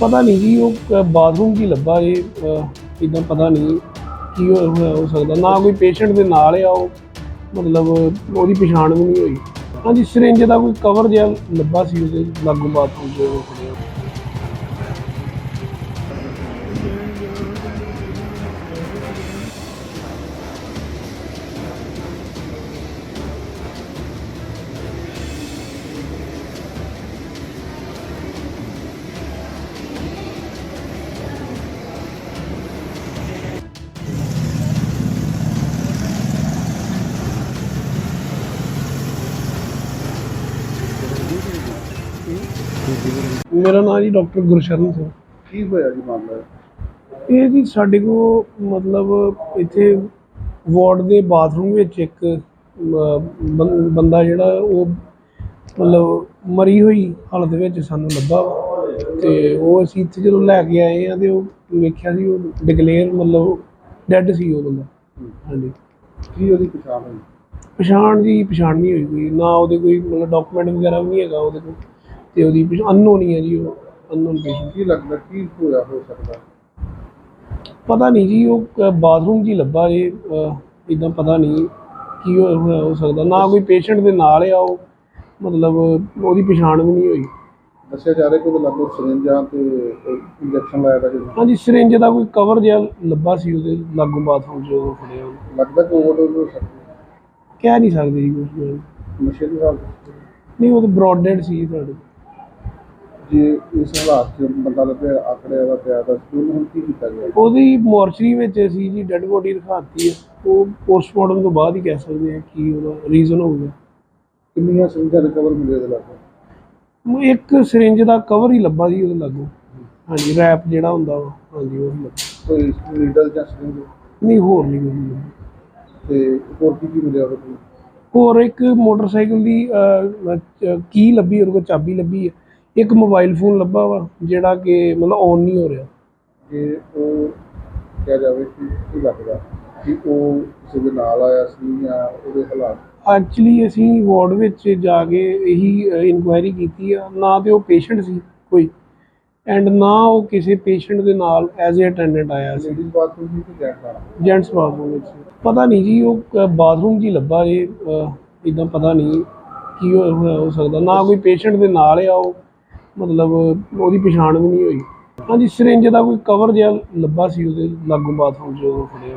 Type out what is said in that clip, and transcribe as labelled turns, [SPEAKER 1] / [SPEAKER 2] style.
[SPEAKER 1] ਪਤਾ ਨਹੀਂ ਜੀ, ਉਹ ਬਾਥਰੂਮ 'ਚ ਹੀ ਲੱਭਾ ਇਹ ਇਦਾਂ ਪਤਾ ਨਹੀਂ ਕੀ ਹੋਇਆ ਹੋ ਸਕਦਾ। ਨਾ ਕੋਈ ਪੇਸ਼ੈਂਟ ਦੇ ਨਾਲ ਆ, ਉਹ ਮਤਲਬ ਉਹਦੀ ਪਛਾਣ ਵੀ ਨਹੀਂ ਹੋਈ। ਹਾਂਜੀ ਸਿਰਿੰਜ ਦਾ ਕੋਈ ਕਵਰ ਜਿਹਾ ਲੱਭਾ ਸੀ ਉਹਦੇ, ਲਾਗੂ ਬਾਥਰੂਮ 'ਚ ਉਹ ਮੇਰਾ ਨਾਮ ਜੀ ਡਾਕਟਰ ਗੁਰਸ਼ਰਨ ਸਿੰਘ।
[SPEAKER 2] ਕੀ ਹੋਇਆ ਜੀ ਮਾਮਲਾ?
[SPEAKER 1] ਇਹ ਜੀ ਸਾਡੇ ਕੋ ਮਤਲਬ ਇੱਥੇ ਵਾਰਡ ਦੇ ਬਾਥਰੂਮ ਵਿੱਚ ਇੱਕ ਅਮ, ਬੰ- ਬੰਦਾ ਜਿਹੜਾ ਉਹ ਮਤਲਬ ਮਰੀ ਹੋਈ ਹਾਲਤ ਵਿੱਚ ਸਾਨੂੰ ਲੱਭਾ ਵਾ। ਤੇ ਉਹ ਅਸੀਂ ਇੱਥੇ ਜਦੋਂ ਲੈ ਕੇ ਆਏ ਆ ਤੇ ਉਹ ਵੇਖਿਆ ਸੀ ਉਹ ਡਿਕਲੇਅਰ ਮਤਲਬ ਡੈੱਡ ਸੀ ਉਹ ਬੰਦਾ। ਹਾਂਜੀ।
[SPEAKER 2] ਕੀ ਉਹਦੀ ਪਛਾਣ ਹੋਈ?
[SPEAKER 1] ਪਛਾਣ ਦੀ ਪਛਾਣ ਨਹੀਂ ਹੋਈ ਕੋਈ। ਨਾ ਉਹਦੇ ਕੋਈ ਮਤਲਬ ਡਾਕੂਮੈਂਟ ਵਗੈਰਾ ਵੀ ਨਹੀਂ ਹੈਗਾ ਉਹਦੇ ਕੋਲ। ਤੇ ਉਹਦੀ ਅਨਨੋਨ ਹੀ ਹੈ ਜੀ ਉਹ ਅਨਨੋਨ ਪੇਸ਼ੈਂਟ
[SPEAKER 2] ਕੀ ਲੱਗਦਾ ਕੀ ਹੋਇਆ ਹੋ ਸਕਦਾ?
[SPEAKER 1] ਪਤਾ ਨਹੀਂ ਜੀ ਉਹ ਬਾਥਰੂਮ ਹੀ ਲੱਭਾ ਜੀ ਇਦਾਂ ਪਤਾ ਨਹੀਂ ਕੀ ਹੋਇਆ ਹੋ ਸਕਦਾ। ਨਾ ਕੋਈ ਪੇਸ਼ੈਂਟ ਦੇ ਨਾਲ ਆ ਉਹ ਮਤਲਬ ਉਹਦੀ ਪਛਾਣ ਵੀ ਨਹੀਂ ਹੋਈ।
[SPEAKER 2] ਦੱਸਿਆ ਜਾ ਰਿਹਾ ਕਿ ਉਹਦੇ ਲਾਗੋਂ ਸਿਰਿੰਜਾਂ ਤੇ ਇੰਜੈਕਸ਼ਨ ਲਾਇਆ ਦਾ
[SPEAKER 1] ਹਾਂਜੀ ਸਿਰਿੰਜ ਦਾ ਕੋਈ ਕਵਰ ਜਿਹਾ ਲੱਭਾ ਸੀ ਉਹਦੇ ਲਾਗੂ ਬਾਥਰੂਮ 'ਚ ਉਹ ਫੜਿਆ।
[SPEAKER 2] ਲੱਗਦਾ ਕਿ ਓਵਰਡੋਜ਼ ਹੋ ਸਕਦੀ
[SPEAKER 1] ਕਹਿ ਨਹੀਂ ਸਕਦੇ ਜੀ ਕੁਝ।
[SPEAKER 2] ਨਸ਼ੇ ਦੀ ਹਾਲਤ?
[SPEAKER 1] ਨਹੀਂ ਉਹ ਤਾਂ ਬ੍ਰੌਡਡ ਸੀ ਸਾਡੇ
[SPEAKER 2] ਜੇ ਇਸ ਹਾਲਾਤ 'ਚ ਬੰਦਾ ਲੱਭਿਆ ਆਖੜਿਆ ਦਾ ਪਿਆ ਦਾ ਸਕੂਲ ਹੁਣ ਕੀ ਕੀਤਾ ਗਿਆ?
[SPEAKER 1] ਉਹਦੀ ਮੋਰਚਰੀ ਵਿੱਚ ਅਸੀਂ ਜੀ ਡੈੱਡ ਬੋਡੀ ਦਿਖਾਤੀ ਹੈ। ਉਹ ਪੋਸਟਮਾਰਟਮ ਤੋਂ ਬਾਅਦ ਹੀ ਕਹਿ ਸਕਦੇ ਹਾਂ ਕੀ ਉਹਦਾ ਰੀਜ਼ਨ ਹੋਊਗਾ
[SPEAKER 2] ਕਿੰਨੀਆਂ ਸਿਰਿੰਜਾਂ ਰਿਕਵਰ ਮਿਲੇ ਉਹਦੇ ਲਾਗੋਂ?
[SPEAKER 1] ਇੱਕ ਸਿਰਿੰਜ ਦਾ ਕਵਰ ਹੀ ਲੱਭਾ ਜੀ ਉਹਦੇ ਲਾਗੂ। ਹਾਂਜੀ ਰੈਪ ਜਿਹੜਾ ਹੁੰਦਾ ਵਾ ਹਾਂਜੀ ਉਹ ਲੱਭਾ।
[SPEAKER 2] ਕੋਈ ਨੀਡਲ ਜਾਂ ਸਿਰਿੰਜ?
[SPEAKER 1] ਨਹੀਂ ਹੋਰ ਨਹੀਂ ਕੋਈ।
[SPEAKER 2] ਤੇ ਹੋਰ ਕੀ ਕੀ ਮਿਲਿਆ ਉਹਦੇ ਕੋਲ?
[SPEAKER 1] ਹੋਰ ਇੱਕ ਮੋਟਰਸਾਈਕਲ ਦੀ ਕੀ ਲੱਭੀ ਉਹਦੇ ਕੋਲ ਚਾਬੀ ਲੱਭੀ ਹੈ। ਇੱਕ ਮੋਬਾਈਲ ਫੋਨ ਲੱਭਾ ਵਾ ਜਿਹੜਾ ਕਿ ਮਤਲਬ ਔਨ ਨਹੀਂ ਹੋ ਰਿਹਾ।
[SPEAKER 2] ਜੇ ਉਹ ਕਿਹਾ ਜਾਵੇ ਕਿ ਕੀ ਲੱਗਦਾ ਕਿ ਉਹ ਕਿਸੇ ਦੇ ਨਾਲ ਆਇਆ ਸੀ ਜਾਂ ਉਹਦੇ ਹਾਲਾਤ।
[SPEAKER 1] ਐਕਚੁਅਲੀ ਅਸੀਂ ਵਾਰਡ ਵਿੱਚ ਜਾ ਕੇ ਇਹੀ ਇਨਕੁਆਇਰੀ ਕੀਤੀ ਆ। ਨਾ ਤੇ ਉਹ ਪੇਸ਼ੈਂਟ ਸੀ ਕੋਈ ਐਂਡ ਨਾ ਉਹ ਕਿਸੇ ਪੇਸ਼ੈਂਟ ਦੇ ਨਾਲ ਐਜ਼ ਅ ਅਟੈਂਡੈਂਟ ਆਇਆ ਸੀ।
[SPEAKER 2] ਲੇਡੀਜ਼ ਬਾਥਰੂਮ ਦੀ ਕਿ ਜੈਂਟਸ
[SPEAKER 1] ਜੈਂਟਸ ਬਾਥਰੂਮ ਵਿੱਚ। ਪਤਾ ਨਹੀਂ ਜੀ ਉਹ ਬਾਥਰੂਮ ਹੀ ਲੱਭਾ ਜੀ ਇਦਾਂ ਪਤਾ ਨਹੀਂ ਕੀ ਹੋ ਸਕਦਾ। ਨਾ ਕੋਈ ਪੇਸ਼ੈਂਟ ਦੇ ਨਾਲ ਆ ਉਹ। ਮਤਲਬ ਉਹਦੀ ਪਛਾਣ ਵੀ ਨਹੀਂ ਹੋਈ। ਹਾਂਜੀ ਸਿਰਿੰਜ ਦਾ ਕੋਈ ਕਵਰ ਜਿਹਾ ਲੱਭਾ ਸੀ ਉਹਦੇ ਲਾਗੂ ਬਾਥਰੂਮ 'ਚ ਫੜਿਆ।